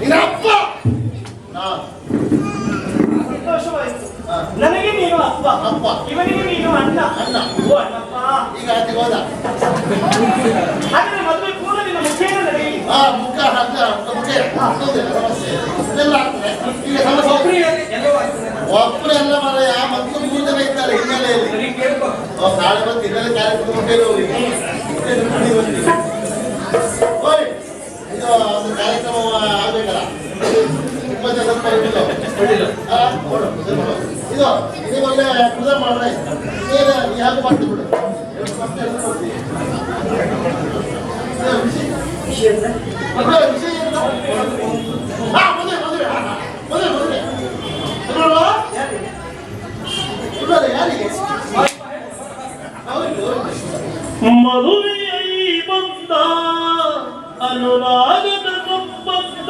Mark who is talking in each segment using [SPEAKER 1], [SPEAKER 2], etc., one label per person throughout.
[SPEAKER 1] ನಿನ್ನಪ್ಪ! ನನಗೆ ನೀನು ಅಪ್ಪ. ಅಪ್ಪ. ಇವನಿಗೆ ನೀನು ಅಣ್ಣ. ಅಣ್ಣ.
[SPEAKER 2] ಓ ಅಣ್ಣಪ್ಪ.
[SPEAKER 1] ಈಗ ಆಚೆ ಹೋದ.
[SPEAKER 2] ಹಾಗಾದ್ರೆ ಮದುವೆ ನಿನ್ನ ಮುಖ ನಡೆಯಲಿ
[SPEAKER 1] ಆ ಮುಖ ಹಗ್ಗ ಮುಖ ಹತ್ತೋದಿಲ್ಲ ಸಮಸ್ಯೆ ಇದೆಲ್ಲ ಆಗ್ತದೆ. ಈಗ ಸಮಸ್ಯೆ ಒಬ್ಬರು ಎಲ್ಲ ಮರ ಆ ಮಕ್ಕಳು ಮೂರು ಜನ ಇದ್ದಾರೆ ಹಿನ್ನೆಲೆಯಲ್ಲಿ. ನಾಳೆ ಬಂದು ಹಿನ್ನೆಲೆ ಕಾರ್ಯಕ್ರಮ
[SPEAKER 2] ಬೇರೆ
[SPEAKER 1] ಅವರಿಗೆ. ನೋಡು. ಇದು ಇದು ಒಳ್ಳೆ ಪೂಜೆ ಮಾಡ್ರೆ ಏನು ಯಾಕೆ ಮಾಡ್ತೀವಿ ಬಿಡು ಎಷ್ಟು ಮತ್ತೆ ಎಲ್ಲ ಕೊಡ್ತೀವಿ. ಇದು ವಿಷಯ-
[SPEAKER 2] ವಿಷಯ ಅಂದ್ರೆ?
[SPEAKER 1] ಮದುವೆ ವಿಷಯ ಏನು? ಹಾ, ಮದುವೆ, ಮದುವೆ, ಹಾ, ಹಾ. ಮದುವೆ, ಮದುವೆ. ಇಲ್ವಲ್ವಾ? ಇಲ್ವಲ್ಲ, ಯಾರಿಗೆ? ಹೌದು.
[SPEAKER 3] ಮದುವೆಯೈ ಬಂದ ಅನುರಾಗದ ಸಂಬಂಧ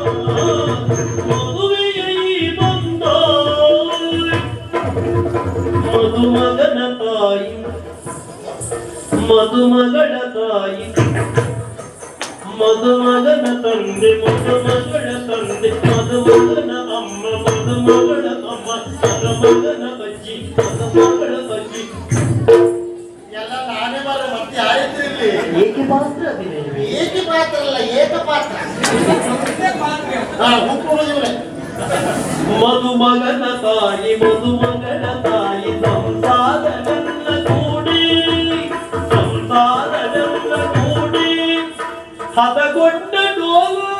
[SPEAKER 3] ಮದುವೆಯೈ ಬಂದ ಮದುವೆಯೈ ಬಂದ ಅನುರಾಗದ ಅನುಬಂಧ ಮದುವೆಯಿದು ಏಳೇಳು ಜನ್ಮದ ಸಂಬಂಧ ಮದುವೆಯೈ ಬಂದ ಮದುಮಗನ ತಾಯಿ ಮದುಮಗಳ ತಾಯಿ ಮದುಮಗನ ತಂದೆ ಮದುಮಗಳ ತಂದೆ ಮದುಮಗನ ಅಮ್ಮ ಮದುಮಗಳ ಅಮ್ಮ ಮದುಮಗನ ಅಭಿನಯವೇ
[SPEAKER 1] ಏಕ ಪಾತ್ರ ಅಲ್ಲ ಏಕ ಪಾತ್ರ?
[SPEAKER 3] ಮದುಮಗನ ತಾಯಿ ಮದುಮಗಳ ತಾಯಿ ಸಂಸಾರವೆಲ್ಲ ಕೂಡಿ ಸಂಸಾರವೆಲ್ಲ ಕೂಡಿ ಹದಗೊಂಡ ಡೋಲು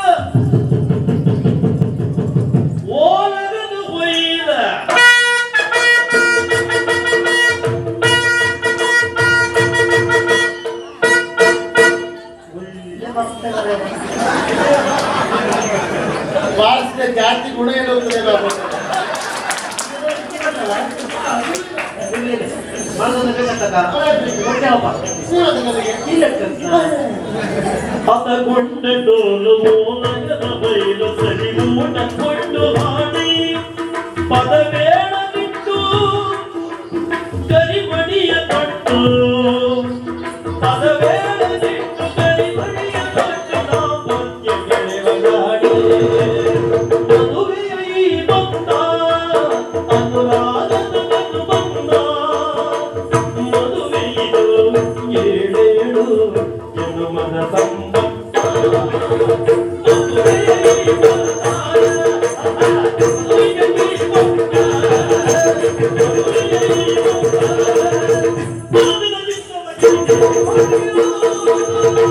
[SPEAKER 1] ಬಾರಿಸಿದ ಜಾತಿ ಗುಣ ಏನು ಹೋಗ್ತದೆ ಬಾಬು
[SPEAKER 3] ಹದಗೊಂಡ ಡೋಲು ಓಲಗದ ಬೈಲು ಸರಿಗೂಟ ಕೊಂಡು ಹಾಡಿ ಪದವೇಳ ಬಿಟ್ಟು ಕರಿಮಣಿಯ ತೊಟ್ಟು ಪದವೇ Thank you.